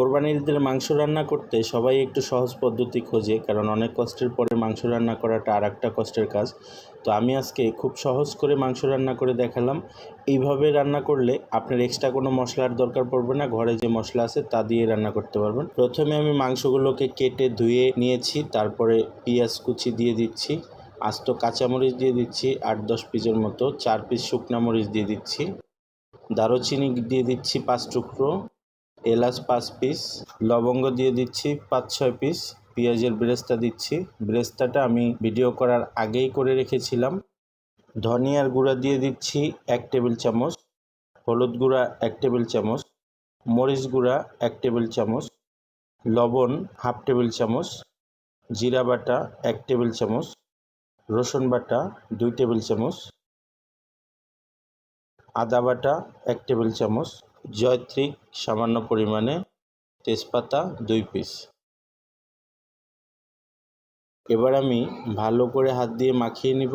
কোরবানির ঈদের মাংস রান্না করতে সবাই একটু সহজ পদ্ধতি খোঁজে, কারণ অনেক কষ্টের পরে মাংস রান্না করাটা আর একটা কষ্টের কাজ। তো আমি আজকে খুব সহজ করে মাংস রান্না করে দেখালাম। এইভাবে রান্না করলে আপনার এক্সট্রা কোনো মশলার দরকার পড়বে না, ঘরে যে মশলা আছে তা দিয়ে রান্না করতে পারবেন। প্রথমে আমি মাংসগুলোকে কেটে ধুয়ে নিয়েছি, তারপরে পেঁয়াজ কুচি দিয়ে দিচ্ছি, আস্ত কাঁচামরিচ দিয়ে দিচ্ছি, আট দশ পিসের মতো, চার পিস শুকনা মরিচ দিয়ে দিচ্ছি, দারুচিনি দিয়ে দিচ্ছি পাঁচ টুকরো। এলাচ পাঁচ পিস, লবঙ্গ দিয়ে দিচ্ছি পাঁচ, ছয় পিস, পেঁয়াজের ব্রেস্তা দিচ্ছি। ব্রেস্তাটা আমি ভিডিও করার আগেই করে রেখেছিলাম। ধনিয়ার গুঁড়া দিয়ে দিচ্ছি এক টেবিল চামচ, হলুদ গুঁড়া এক টেবিল চামচ, মরিচ গুঁড়া এক টেবিল চামচ, লবণ হাফ টেবিল চামচ, জিরা বাটা এক টেবিল চামচ, রসুন বাটা দুই টেবিল চামচ, আদা বাটা এক টেবিল চামচ জয়ত্রিক সামান্য পরিমাণে তেজপাতা দুই পিস এবার আমি ভালো করে হাত দিয়ে মাখিয়ে নিব।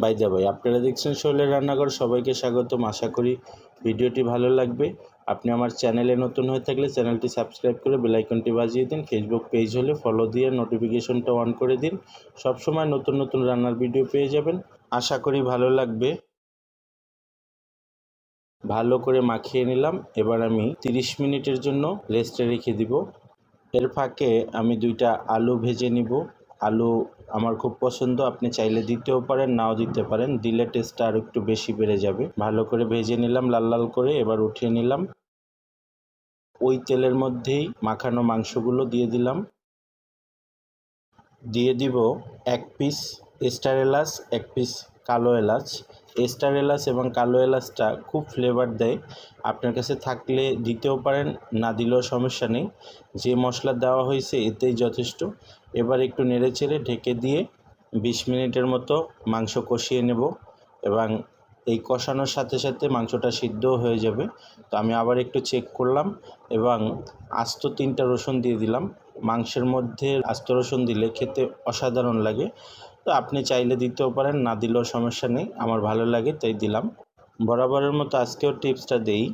বাই দা ভাই আপনারা দেখছেন শৈলের রান্নাঘর, সবাইকে স্বাগতম। আশা করি ভিডিওটি ভালো লাগবে। আপনি আমার চ্যানেলে নতুন হয়ে থাকলে চ্যানেলটি সাবস্ক্রাইব করে বেলাইকনটি বাজিয়ে দিন। ফেসবুক পেজ হলে ফলো দিয়ে নোটিফিকেশনটা অন করে দিন। সবসময় নতুন নতুন রান্নার ভিডিও পেয়ে যাবেন। আশা করি ভালো লাগবে। ভালো করে মাখিয়ে নিলাম। এবার আমি 30 মিনিটের জন্য রেস্টে রেখে দিব। এর ফাঁকে আমি দুইটা আলু ভেজে নিব। আলু আমার খুব পছন্দ, আপনি চাইলে দিতেও পারেন, নাও দিতে পারেন। দিলে টেস্টটা আর একটু বেশি বেড়ে যাবে। ভালো করে ভেজে নিলাম, লাল লাল করে এবার উঠিয়ে নিলাম। ওই তেলের মধ্যেই মাখানো মাংসগুলো দিয়ে দিলাম। দিয়ে দিব এক পিস স্টার এলাচ, এক পিস কালো এলাচ। স্টার এলাচ এবং কালো এলাচটা খুব ফ্লেভার দেয়। আপনার কাছে থাকলে দিতেও পারেন, না দিলেও সমস্যা নেই। যে মশলা দেওয়া হয়েছে এতেই যথেষ্ট। এবার একটু নেড়ে চেড়ে ঢেকে দিয়ে বিশ মিনিটের মতো মাংস কষিয়ে নেব এবং এই কষানোর সাথে সাথে মাংসটা সিদ্ধও হয়ে যাবে। তো আমি আবার একটু চেক করলাম এবং আস্ত তিনটা রসুন দিয়ে দিলাম। মাংসের মধ্যে আস্ত রসুন দিলে খেতে অসাধারণ লাগে। তো আপনি চাইলে দিতেও পারেন, না দিলেও সমস্যা নেই। আমার ভালো লাগে, তাই দিলাম। বরাবরের মতো আজকেও টিপসটা দেই।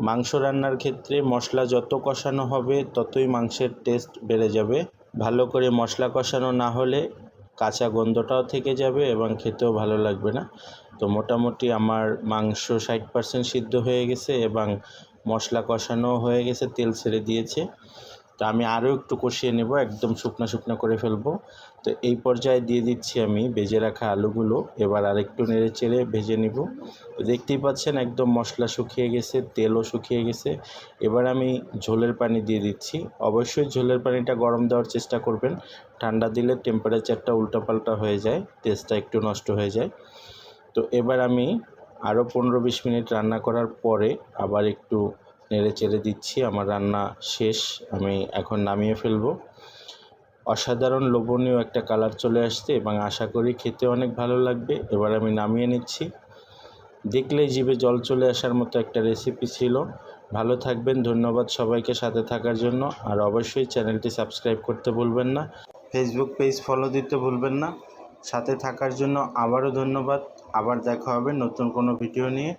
মাংস রান্নার ক্ষেত্রে মশলা যত কষানো হবে, ততই মাংসের টেস্ট বেড়ে যাবে। ভালো করে মশলা কষানো না হলে কাঁচা গন্ধটাও থেকে যাবে এবং খেতেও ভালো লাগবে না। তো মোটামুটি আমার মাংস ষাট পার্সেন্ট সিদ্ধ হয়ে গেছে এবং মশলা কষানো হয়ে গেছে, তেল ছেড়ে দিয়েছে। তো আমি আরও একটু কষিয়ে নেব, একদম শুকনো শুকনো করে ফেলব। তো এই পর্যায়ে দিয়ে দিচ্ছি আমি ভেজে রাখা আলুগুলো, এবার আরেকটু নেড়ে চেড়ে ভেজে নিব। দেখতেই পাচ্ছেন একদম মশলা শুকিয়ে গেছে, তেলও শুকিয়ে গেছে। এবার আমি ঝোলের পানি দিয়ে দিচ্ছি। অবশ্যই ঝোলের পানিটা গরম দেওয়ার চেষ্টা করবেন, ঠান্ডা দিলে টেম্পারেচারটা উল্টাপাল্টা হয়ে যায় টেস্টটা একটু নষ্ট হয়ে যায়। তো এবার আমি আরও পনেরো বিশ মিনিট রান্না করার পরে আবার একটু নেড়ে চেড়ে দিচ্ছি, আমার রান্না শেষ, আমি এখন নামিয়ে ফেলব। অসাধারণ লোভনীয় একটা কালার চলে আসছে এবং আশা করি খেতে অনেক ভালো লাগবে, এবার আমি নামিয়ে নিচ্ছি। দেখলেই জিভে জল চলে আসার মতো একটা রেসিপি ছিল। ভালো থাকবেন, ধন্যবাদ সবাইকে সাথে থাকার জন্য, আর অবশ্যই চ্যানেলটি সাবস্ক্রাইব করতে ভুলবেন না। ফেসবুক পেজ ফলো দিতে ভুলবেন না। সাথে থাকার জন্য আবারও ধন্যবাদ, আবার দেখা হবে নতুন কোনো ভিডিও নিয়ে।